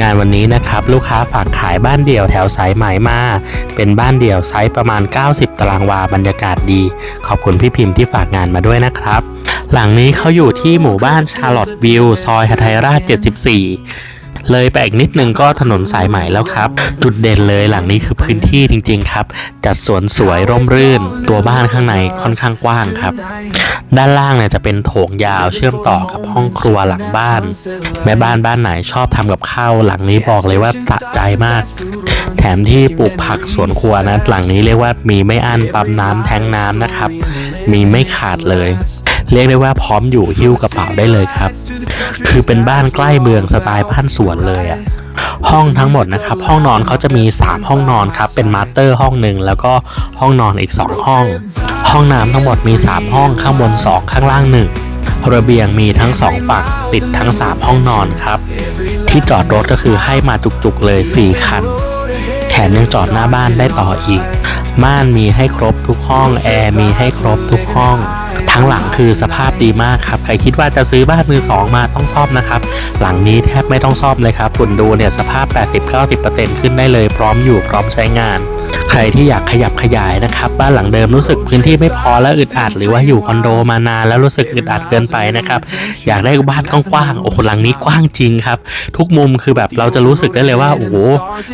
งานวันนี้นะครับลูกค้าฝากขายบ้านเดี่ยวแถวสายไหมมา เป็นบ้านเดี่ยวไซส์ประมาณ 90 ตารางวาบรรยากาศดี ขอบคุณพี่พิมพ์ที่ฝากงานมาด้วยนะครับ หลังนี้เขาอยู่ที่หมู่บ้านชาร์ลอตวิวซอยหทัยราช 74 เลยไปอีกนิดนึงก็ถนนสายใหม่แล้วครับ จุดเด่นเลยหลังนี้คือพื้นที่จริง ๆ ครับ จัดสวนสวยร่มรื่น ตัวบ้านข้างในค่อนข้างกว้างครับ ด้านล่างเนี่ยจะเป็นโถงยาวเชื่อมต่อกับห้องครัวหลังบ้าน แม่บ้านบ้านไหนชอบทำกับข้าวหลังนี้บอกเลยว่าสะใจมาก แถมที่ปลูกผักสวนครัวนะหลังนี้เรียกว่ามีไม่อั้นปั๊มน้ำแทงน้ำนะครับ มีไม่ขาดเลย เรียกได้ว่าพร้อมอยู่หิ้วกระเป๋าได้เลยครับ คือเป็นบ้านใกล้เมืองสไตล์บ้านสวนเลยอะห้องทั้งหมดนะครับ ห้องนอนเขาจะมี 3 ห้องนอนครับ เป็นมาสเตอร์ห้องหนึ่งแล้วก็ห้องนอนอีก 2 ห้อง ห้องน้ำทั้งหมดมี 3 ห้องข้างบน 2 ข้างล่าง 1 ระเบียงมีทั้ง 2 ฝั่งติดทั้ง 3 ห้องนอนครับ ที่จอดรถก็คือให้มาจุกๆเลย 4 คัน แถมยังจอดหน้าบ้านได้ต่ออีก ม่านมีให้ครบทุกห้อง แอร์มีให้ครบทุกห้อง ทั้งหลังคือสภาพดีมากครับ ใครคิดว่าจะซื้อบ้านมือสองมาต้องซ่อมนะครับ หลังนี้แทบไม่ต้องซ่อมเลยครับคุณดูเนี่ยสภาพ 80-90%ขึ้นได้เลยพร้อมอยู่พร้อมใช้งานใครที่อยากขยับขยายนะครับ บ้านหลังเดิมรู้สึกพื้นที่ไม่พอแล้วอึดอัด หรือว่าอยู่คอนโดมานานแล้วรู้สึกอึดอัดเกินไปนะครับ อยากได้บ้านกว้างๆโอ้โหหลังนี้กว้างจริงครับ ทุกมุมคือแบบเราจะรู้สึกได้เลยว่าโอ้โห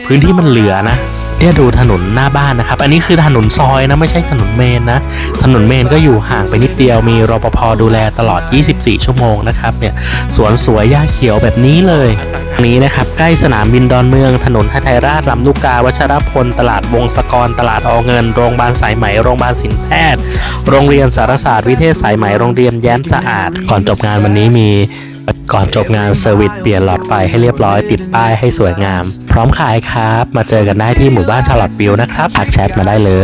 พื้นที่มันเหลือนะ เนี่ยดูถนนหน้าบ้านนะครับ อันนี้คือถนนซอยนะไม่ใช่ถนนเมนนะ ถนนเมนก็อยู่ห่างไปนิดเดียวมีรปภดูแลตลอด 24 ชั่วโมงนะครับเนี่ยสวนสวยหญ้าเขียวแบบนี้เลยนี้นะครับใกล้สนามบินดอนเมืองถนนไทยราชลำลูกกาวัชรพล ตลาดวงศกร ตลาดอเงิน โรงพยาบาลสายไหมโรงพยาบาลสินแพทย์ โรงเรียนสารศาสตร์วิเทศสายไหมโรงเรียนแย้มสะอาด ก่อนจบงานวันนี้มี ก่อนจบงานเซอร์วิสเปลี่ยนหลอดไฟให้เรียบร้อยติดป้ายให้สวยงาม พร้อมขายครับ มาเจอกันได้ที่หมู่บ้านชาลอตวิวนะครับทักแชทมาได้เลย